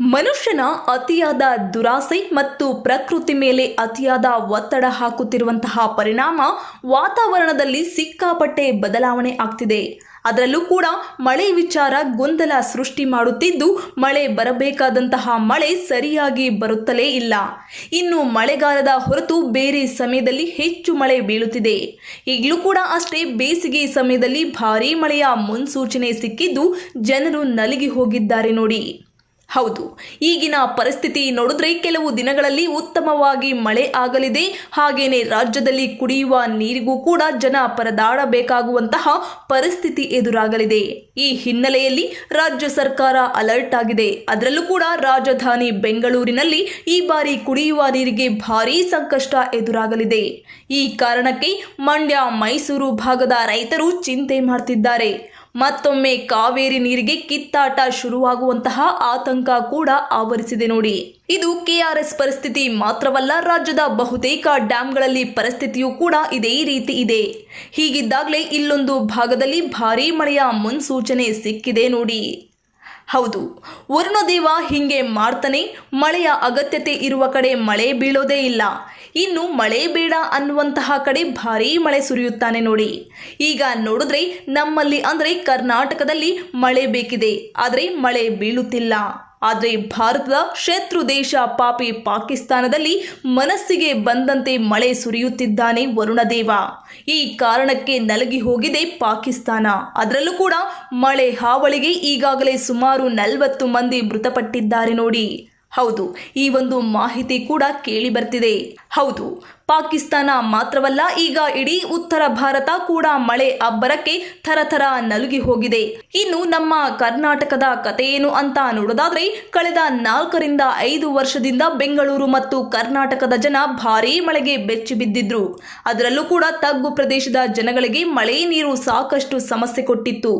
ಮನುಷ್ಯನ ಅತಿಯಾದ ದುರಾಸೆ ಮತ್ತು ಪ್ರಕೃತಿ ಮೇಲೆ ಅತಿಯಾದ ಒತ್ತಡ ಹಾಕುತ್ತಿರುವಂತಹ ಪರಿಣಾಮ ವಾತಾವರಣದಲ್ಲಿ ಸಿಕ್ಕಾಪಟ್ಟೆ ಬದಲಾವಣೆ ಆಗ್ತಿದೆ. ಅದರಲ್ಲೂ ಕೂಡ ಮಳೆ ವಿಚಾರ ಗೊಂದಲ ಸೃಷ್ಟಿ ಮಾಡುತ್ತಿದ್ದು, ಮಳೆ ಬರಬೇಕಾದಂತಹ ಮಳೆ ಸರಿಯಾಗಿ ಬರುತ್ತಲೇ ಇಲ್ಲ. ಇನ್ನು ಮಳೆಗಾಲದ ಹೊರತು ಬೇರೆ ಸಮಯದಲ್ಲಿ ಹೆಚ್ಚು ಮಳೆ ಬೀಳುತ್ತಿದೆ. ಈಗಲೂ ಕೂಡ ಅಷ್ಟೇ ಬೇಸಿಗೆ ಸಮಯದಲ್ಲಿ ಭಾರೀ ಮಳೆಯ ಮುನ್ಸೂಚನೆ ಸಿಕ್ಕಿದ್ದು, ಜನರು ನಲುಗಿ ಹೋಗಿದ್ದಾರೆ ನೋಡಿ. ಹೌದು, ಈಗಿನ ಪರಿಸ್ಥಿತಿ ನೋಡಿದ್ರೆ ಕೆಲವು ದಿನಗಳಲ್ಲಿ ಉತ್ತಮವಾಗಿ ಮಳೆ ಆಗಲಿದೆ. ಹಾಗೇನೆ ರಾಜ್ಯದಲ್ಲಿ ಕುಡಿಯುವ ನೀರಿಗೂ ಕೂಡ ಜನ ಪರದಾಡಬೇಕಾಗುವಂತಹ ಪರಿಸ್ಥಿತಿ ಎದುರಾಗಲಿದೆ. ಈ ಹಿನ್ನೆಲೆಯಲ್ಲಿ ರಾಜ್ಯ ಸರ್ಕಾರ ಅಲರ್ಟ್ ಆಗಿದೆ. ಅದರಲ್ಲೂ ಕೂಡ ರಾಜಧಾನಿ ಬೆಂಗಳೂರಿನಲ್ಲಿ ಈ ಬಾರಿ ಕುಡಿಯುವ ನೀರಿಗೆ ಭಾರೀ ಸಂಕಷ್ಟ ಎದುರಾಗಲಿದೆ. ಈ ಕಾರಣಕ್ಕೆ ಮಂಡ್ಯ, ಮೈಸೂರು ಭಾಗದ ರೈತರು ಚಿಂತೆ ಮಾಡ್ತಿದ್ದಾರೆ. ಮತ್ತೊಮ್ಮೆ ಕಾವೇರಿ ನೀರಿಗೆ ಕಿತ್ತಾಟ ಶುರುವಾಗುವಂತಹ ಆತಂಕ ಕೂಡ ಆವರಿಸಿದೆ ನೋಡಿ. ಇದು ಕೆಆರ್ಎಸ್ ಪರಿಸ್ಥಿತಿ ಮಾತ್ರವಲ್ಲ, ರಾಜ್ಯದ ಬಹುತೇಕ ಡ್ಯಾಂಗಳಲ್ಲಿ ಪರಿಸ್ಥಿತಿಯೂ ಕೂಡ ಇದೇ ರೀತಿ ಇದೆ. ಹೀಗಿದ್ದಾಗಲೇ ಇಲ್ಲೊಂದು ಭಾಗದಲ್ಲಿ ಭಾರೀ ಮಳೆಯ ಮುನ್ಸೂಚನೆ ಸಿಕ್ಕಿದೆ ನೋಡಿ. ಹೌದು ವರುಣದೇವ ಹಿಂಗೆ ಮಾಡ್ತಾನೆ, ಮಳೆಯ ಅಗತ್ಯತೆ ಇರುವ ಕಡೆ ಮಳೆ ಬೀಳೋದೇ ಇಲ್ಲ. ಇನ್ನು ಮಳೆ ಬೇಡ ಅನ್ನುವಂತಹ ಕಡೆ ಭಾರೀ ಮಳೆ ಸುರಿಯುತ್ತಾನೆ ನೋಡಿ. ಈಗ ನೋಡಿದ್ರೆ ನಮ್ಮಲ್ಲಿ ಅಂದರೆ ಕರ್ನಾಟಕದಲ್ಲಿ ಮಳೆ ಬೇಕಿದೆ, ಆದರೆ ಮಳೆ ಬೀಳುತ್ತಿಲ್ಲ. ಆದರೆ ಭಾರತದ ಶತ್ರು ದೇಶ ಪಾಪಿ ಪಾಕಿಸ್ತಾನದಲ್ಲಿ ಮನಸ್ಸಿಗೆ ಬಂದಂತೆ ಮಳೆ ಸುರಿಯುತ್ತಿದ್ದಾನೆ ವರುಣದೇವ. ಈ ಕಾರಣಕ್ಕೆ ನಲಗಿ ಹೋಗಿದೆ ಪಾಕಿಸ್ತಾನ. ಅದರಲ್ಲೂ ಕೂಡ ಮಳೆ ಹಾವಳಿಗೆ ಈಗಾಗಲೇ ಸುಮಾರು ನಲವತ್ತು ಮಂದಿ ಮೃತಪಟ್ಟಿದ್ದಾರೆ ನೋಡಿ. ಹೌದು, ಈ ಒಂದು ಮಾಹಿತಿ ಕೂಡ ಕೇಳಿ ಬರ್ತಿದೆ. ಹೌದು ಪಾಕಿಸ್ತಾನ ಮಾತ್ರವಲ್ಲ, ಈಗ ಇಡೀ ಉತ್ತರ ಭಾರತ ಕೂಡ ಮಳೆ ಅಬ್ಬರಕ್ಕೆ ಥರಥರ ನಲುಗಿ ಹೋಗಿದೆ. ಇನ್ನು ನಮ್ಮ ಕರ್ನಾಟಕದ ಕಥೆಯೇನು ಅಂತ ನೋಡೋದಾದ್ರೆ, ಕಳೆದ ನಾಲ್ಕರಿಂದ ಐದು ವರ್ಷದಿಂದ ಬೆಂಗಳೂರು ಮತ್ತು ಕರ್ನಾಟಕದ ಜನ ಭಾರೀ ಮಳೆಗೆ ಬೆಚ್ಚಿ ಬಿದ್ದಿದ್ರು. ಅದರಲ್ಲೂ ಕೂಡ ತಗ್ಗು ಪ್ರದೇಶದ ಜನಗಳಿಗೆ ಮಳೆ ನೀರು ಸಾಕಷ್ಟು ಸಮಸ್ಯೆ ಕೊಟ್ಟಿತ್ತು.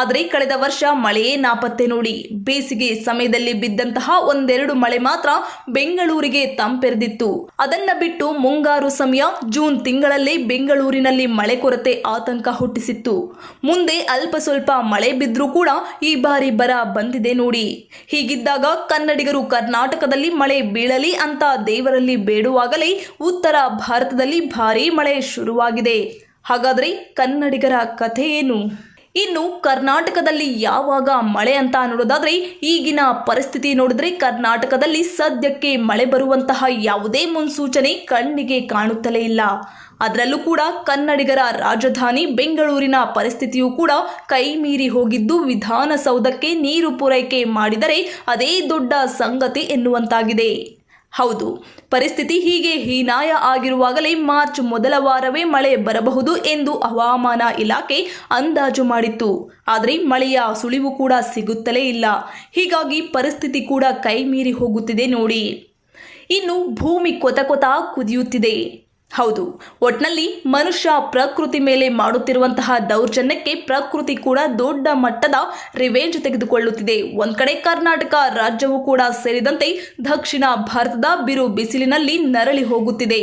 ಆದರೆ ಕಳೆದ ವರ್ಷ ಮಳೆಯೇ ನಾಪತ್ತೆ ನೋಡಿ, ಬೇಸಿಗೆ ಸಮಯದಲ್ಲಿ ಬಿದ್ದಂತಹ ಒಂದೆರಡು ಮಳೆ ಮಾತ್ರ ಬೆಂಗಳೂರಿಗೆ ತಂಪೆರೆದಿತ್ತು. ಅದನ್ನ ಬಿಟ್ಟು ಮುಂಗಾರು ಸಮಯ ಜೂನ್ ತಿಂಗಳಲ್ಲಿ ಬೆಂಗಳೂರಿನಲ್ಲಿ ಮಳೆ ಕೊರತೆ ಆತಂಕ ಹುಟ್ಟಿಸಿತ್ತು. ಮುಂದೆ ಅಲ್ಪ ಸ್ವಲ್ಪ ಮಳೆ ಬಿದ್ದರೂ ಕೂಡ ಈ ಬಾರಿ ಬರ ಬಂದಿದೆ ನೋಡಿ. ಹೀಗಿದ್ದಾಗ ಕನ್ನಡಿಗರು ಕರ್ನಾಟಕದಲ್ಲಿ ಮಳೆ ಬೀಳಲಿ ಅಂತ ದೇವರಲ್ಲಿ ಬೇಡುವಾಗಲೇ ಉತ್ತರ ಭಾರತದಲ್ಲಿ ಭಾರೀ ಮಳೆ ಶುರುವಾಗಿದೆ. ಹಾಗಾದರೆ ಕನ್ನಡಿಗರ ಕಥೆ ಏನು? ಇನ್ನು ಕರ್ನಾಟಕದಲ್ಲಿ ಯಾವಾಗ ಮಳೆ ಅಂತ ನೋಡೋದಾದ್ರೆ ಈಗಿನ ಪರಿಸ್ಥಿತಿ ನೋಡಿದ್ರೆ ಕರ್ನಾಟಕದಲ್ಲಿ ಸದ್ಯಕ್ಕೆ ಮಳೆ ಬರುವಂತಹ ಯಾವುದೇ ಮುನ್ಸೂಚನೆ ಕಣ್ಣಿಗೆ ಕಾಣುತ್ತಲೇ ಇಲ್ಲ. ಅದರಲ್ಲೂ ಕೂಡ ಕನ್ನಡಿಗರ ರಾಜಧಾನಿ ಬೆಂಗಳೂರಿನ ಪರಿಸ್ಥಿತಿಯೂ ಕೂಡ ಕೈ ಮೀರಿ ಹೋಗಿದ್ದು ವಿಧಾನಸೌಧಕ್ಕೆ ನೀರು ಪೂರೈಕೆ ಮಾಡಿದರೆ ಅದೇ ದೊಡ್ಡ ಸಂಗತಿ ಎನ್ನುವಂತಾಗಿದೆ. ಹೌದು, ಪರಿಸ್ಥಿತಿ ಹೀಗೆ ಹೀನಾಯ ಆಗಿರುವಾಗಲೇ ಮಾರ್ಚ್ ಮೊದಲ ವಾರವೇ ಮಳೆ ಬರಬಹುದು ಎಂದು ಹವಾಮಾನ ಇಲಾಖೆ ಅಂದಾಜು ಮಾಡಿತ್ತು. ಆದರೆ ಮಳೆಯ ಸುಳಿವು ಕೂಡ ಸಿಗುತ್ತಲೇ ಇಲ್ಲ. ಹೀಗಾಗಿ ಪರಿಸ್ಥಿತಿ ಕೂಡ ಕೈ ಮೀರಿ ಹೋಗುತ್ತಿದೆ ನೋಡಿ. ಇನ್ನು ಭೂಮಿ ಕೊತ ಕೊತ ಕುದಿಯುತ್ತಿದೆ. ಹೌದು, ಒಟ್ನಲ್ಲಿ ಮನುಷ್ಯ ಪ್ರಕೃತಿ ಮೇಲೆ ಮಾಡುತ್ತಿರುವಂತಹ ದೌರ್ಜನ್ಯಕ್ಕೆ ಪ್ರಕೃತಿ ಕೂಡ ದೊಡ್ಡ ಮಟ್ಟದ ರಿವೆಂಜ್ ತೆಗೆದುಕೊಳ್ಳುತ್ತಿದೆ. ಒಂದ್ ಕಡೆ ಕರ್ನಾಟಕ ರಾಜ್ಯವು ಕೂಡ ಸೇರಿದಂತೆ ದಕ್ಷಿಣ ಭಾರತದ ಬಿರು ಬಿಸಿಲಿನಲ್ಲಿ ನರಳಿ ಹೋಗುತ್ತಿದೆ.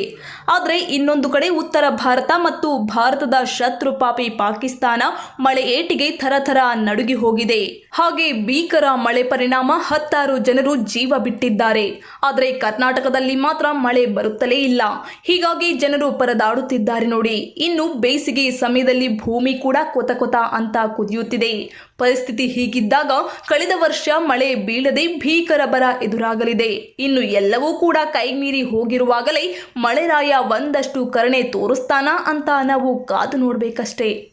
ಆದರೆ ಇನ್ನೊಂದು ಕಡೆ ಉತ್ತರ ಭಾರತ ಮತ್ತು ಭಾರತದ ಶತ್ರು ಪಾಪಿ ಪಾಕಿಸ್ತಾನ ಮಳೆ ಏಟಿಗೆ ಥರಥರ ನಡುಗಿ ಹೋಗಿದೆ. ಹಾಗೆ ಭೀಕರ ಮಳೆ ಪರಿಣಾಮ ಹತ್ತಾರು ಜನರು ಜೀವ ಬಿಟ್ಟಿದ್ದಾರೆ. ಆದರೆ ಕರ್ನಾಟಕದಲ್ಲಿ ಮಾತ್ರ ಮಳೆ ಬರುತ್ತಲೇ ಇಲ್ಲ. ಹೀಗಾಗಿ ಜನರು ಪರದಾಡುತ್ತಿದ್ದಾರೆ ನೋಡಿ. ಇನ್ನು ಬೇಸಿಗೆ ಸಮಯದಲ್ಲಿ ಭೂಮಿ ಕೂಡ ಕೊತ ಕೊತ ಅಂತ ಕುದಿಯುತ್ತಿದೆ. ಪರಿಸ್ಥಿತಿ ಹೀಗಿದ್ದಾಗ ಕಳೆದ ವರ್ಷ ಮಳೆ ಬೀಳದೆ ಭೀಕರ ಬರ ಎದುರಾಗಲಿದೆ. ಇನ್ನು ಎಲ್ಲವೂ ಕೂಡ ಕೈಮೀರಿ ಹೋಗಿರುವಾಗಲೇ ಮಳೆರಾಯ ಒಂದಷ್ಟು ಕರುಣೆ ತೋರಿಸ್ತಾನಾ ಅಂತ ನಾವು ಕಾದು ನೋಡಬೇಕಷ್ಟೇ.